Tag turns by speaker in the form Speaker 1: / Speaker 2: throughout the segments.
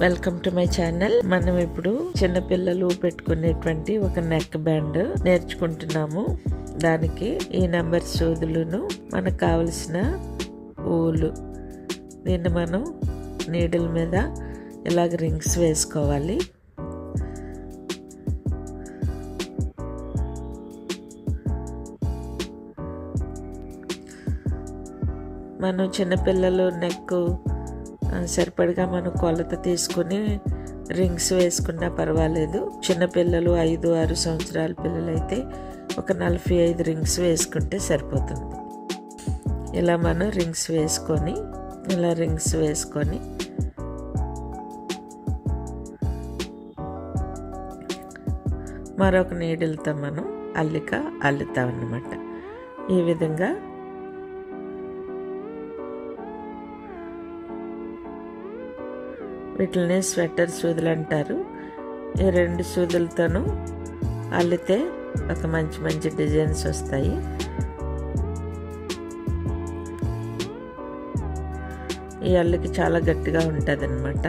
Speaker 1: Welcome to my channel మనం ఇప్పుడు చిన్నపిల్లలు పెట్టుకునేటువంటి ఒక నెక్ బ్యాండ్ నేర్చుకుంటున్నాము. దానికి ఈ నెంబర్ సూదులను మనకు కావలసిన ఊలు. దీన్ని మనం నీడిల్ మీద ఇలాగ రింగ్స్ వేసుకోవాలి. మనం చిన్నపిల్లలు నెక్ సరిపడిగా మనం కొలత తీసుకుని రింగ్స్ వేసుకున్నా పర్వాలేదు. చిన్నపిల్లలు ఐదు ఆరు సంవత్సరాల పిల్లలైతే ఒక నలభై ఐదు రింగ్స్ వేసుకుంటే సరిపోతుంది. ఇలా మనం రింగ్స్ వేసుకొని ఇలా రింగ్స్ వేసుకొని మరొక నీడిల్తో మనం అల్లిక అల్లుతాం అన్నమాట ఈ విధంగా వీటిని స్వెటర్ సూదులు అంటారు. ఈ రెండు సూదులతోనూ అల్లితే ఒక మంచి మంచి డిజైన్స్ వస్తాయి. ఈ అల్లికి చాలా గట్టిగా ఉంటుంది అనమాట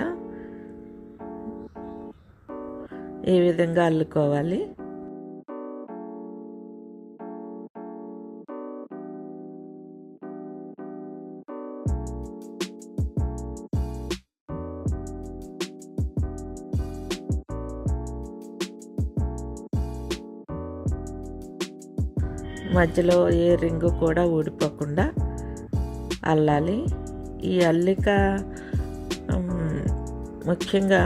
Speaker 1: ఈ విధంగా అల్లుకోవాలి. మధ్యలో ఏ రింగు కూడా ఊడిపోకుండా అల్లాలి. ఈ అల్లిక ముఖ్యంగా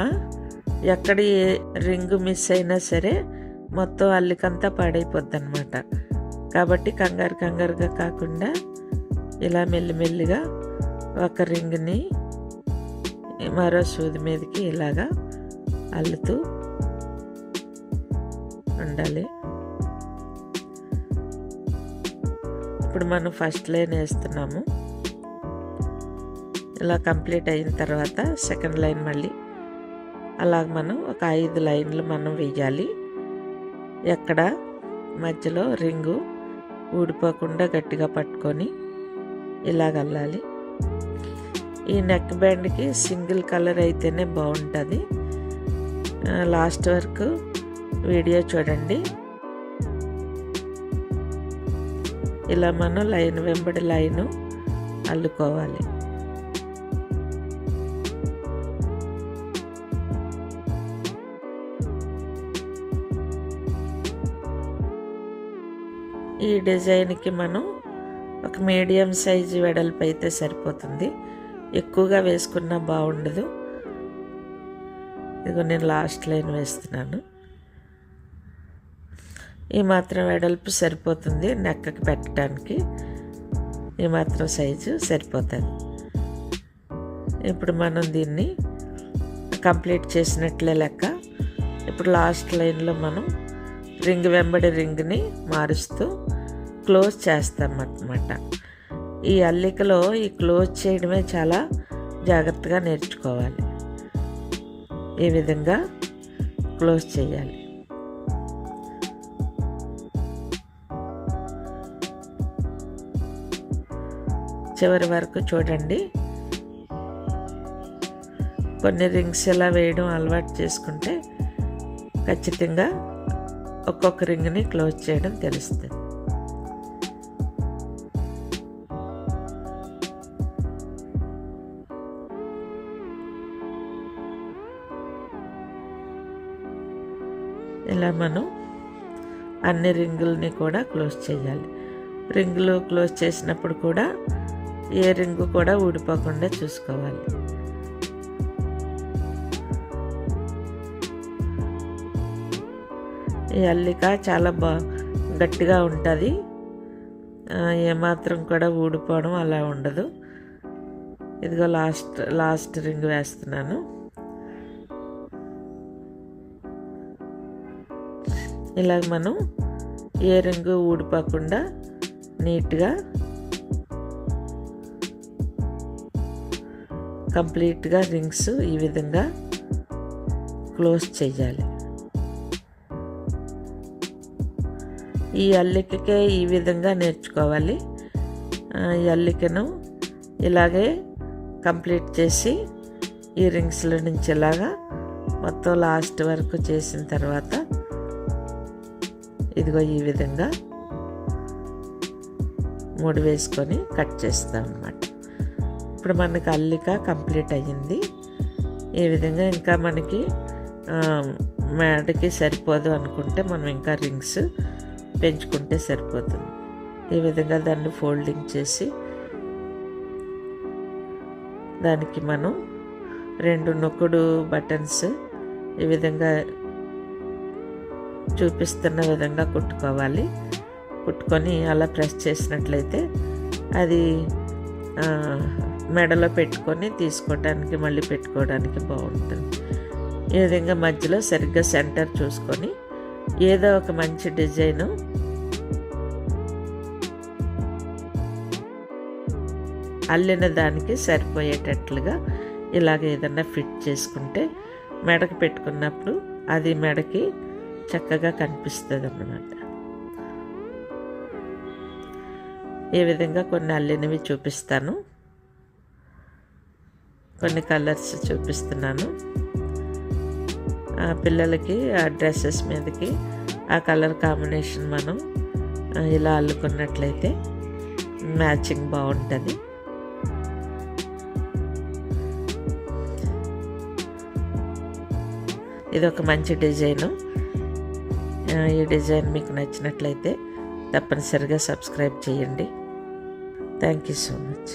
Speaker 1: ఎక్కడ ఏ రింగు మిస్ అయినా సరే మొత్తం అల్లికంతా పాడైపోద్ది అనమాట కాబట్టి కంగారు కంగారుగా కాకుండా ఇలా మెల్లిమెల్లిగా ఒక రింగ్ని మరో సూది మీదకి ఇలాగా అల్లుతూ ఉండాలి. ఇప్పుడు మనం ఫస్ట్ లైన్ వేస్తున్నాము. ఇలా కంప్లీట్ అయిన తర్వాత సెకండ్ లైన్ మళ్ళీ. అలాగ మనం ఒక ఐదు లైన్లు మనం వేయాలి. ఎక్కడ? మధ్యలో రింగు ఊడిపోకుండా గట్టిగా పట్టుకొని ఇలాగ వెళ్ళాలి ఈ నెక్ బ్యాండ్కి సింగిల్ కలర్ అయితేనే బాగుంటుంది. లాస్ట్ వరకు వీడియో చూడండి. ఇలా మనం లైన్ వెంబడి లైను అల్లుకోవాలి. ఈ డిజైన్కి మనం ఒక మీడియం సైజు వెడల్పు అయితే సరిపోతుంది. ఎక్కువగా వేసుకున్నా బాగుండదు. ఇదిగో నేను లాస్ట్ లైన్ వేస్తున్నాను. ఈ మాత్రం వెడల్పు సరిపోతుంది నెక్కకి పెట్టడానికి. ఈ మాత్రం సైజు సరిపోతుంది. ఇప్పుడు మనం దీన్ని కంప్లీట్ చేసినట్లే లెక్క. ఇప్పుడు లాస్ట్ లైన్లో మనం రింగ్ వెంబడి రింగ్ని మారుస్తూ క్లోజ్ చేస్తాం చేస్తామన్నమాట ఈ అల్లికలో ఈ క్లోజ్ చేయడమే చాలా జాగ్రత్తగా నేర్చుకోవాలి. ఈ విధంగా క్లోజ్ చేయాలి. చివరి వరకు చూడండి. కొన్ని రింగ్స్ ఇలా వేయడం అలవాటు చేసుకుంటే ఖచ్చితంగా ఒక్కొక్క రింగ్ని క్లోజ్ చేయడం తెలుస్తుంది. ఇలా మనం అన్ని రింగుల్ని కూడా క్లోజ్ చేయాలి. రింగులు క్లోజ్ చేసినప్పుడు కూడా ఏ రింగు కూడా ఊడిపోకుండా చూసుకోవాలి. ఈ అల్లిక చాలా బా గట్టిగా ఉంటుంది. ఏమాత్రం కూడా ఊడిపోవడం అలా ఉండదు. ఇదిగో లాస్ట్ లాస్ట్ రింగ్ వేస్తున్నాను. ఇలాగ మనం ఏ రింగు ఊడిపోకుండా నీట్గా కంప్లీట్గా రింగ్స్ ఈ విధంగా క్లోజ్ చేయాలి ఈ అల్లికకే ఈ విధంగా నేర్చుకోవాలి. ఈ అల్లికను ఇలాగే కంప్లీట్ చేసి ఈ రింగ్స్లో నుంచి ఇలాగా మొత్తం లాస్ట్ వరకు చేసిన తర్వాత ఇదిగో ఈ విధంగా మూడు వేసుకొని కట్ చేస్తాం అన్నమాట. ఇప్పుడు మనకి అల్లిక కంప్లీట్ అయ్యింది. ఈ విధంగా ఇంకా మనకి మేడకి సరిపోదు అనుకుంటే మనం ఇంకా రింగ్స్ పెంచుకుంటే సరిపోతుంది. ఈ విధంగా దాన్ని ఫోల్డింగ్ చేసి దానికి మనం రెండు నొక్కుడు బటన్స్ ఈ విధంగా చూపిస్తున్న విధంగా కుట్టుకోవాలి. కుట్టుకొని అలా ప్రెస్ చేసినట్లయితే అది మెడలో పెట్టుకొని తీసుకోవడానికి మళ్ళీ పెట్టుకోవడానికి బాగుంటుంది. ఈ విధంగా మధ్యలో సరిగ్గా సెంటర్ చూసుకొని ఏదో ఒక మంచి డిజైను అల్లిన దానికి సరిపోయేటట్లుగా ఇలాగ ఏదన్నా ఫిట్ చేసుకుంటే మెడకు పెట్టుకున్నప్పుడు అది మెడకి చక్కగా కనిపిస్తుంది అన్నమాట ఈ విధంగా కొన్ని అల్లినవి చూపిస్తాను. కొన్ని కలర్స్ చూపిస్తున్నాను. ఆ పిల్లలకి ఆ డ్రెస్సెస్ మీదకి ఆ కలర్ కాంబినేషన్ మనం ఇలా అల్లుకున్నట్లయితే మ్యాచింగ్ బాగుంటుంది. ఇది ఒక మంచి డిజైను. ఈ డిజైన్ మీకు నచ్చినట్లయితే తప్పనిసరిగా సబ్స్క్రైబ్ చేయండి. Thank you so much.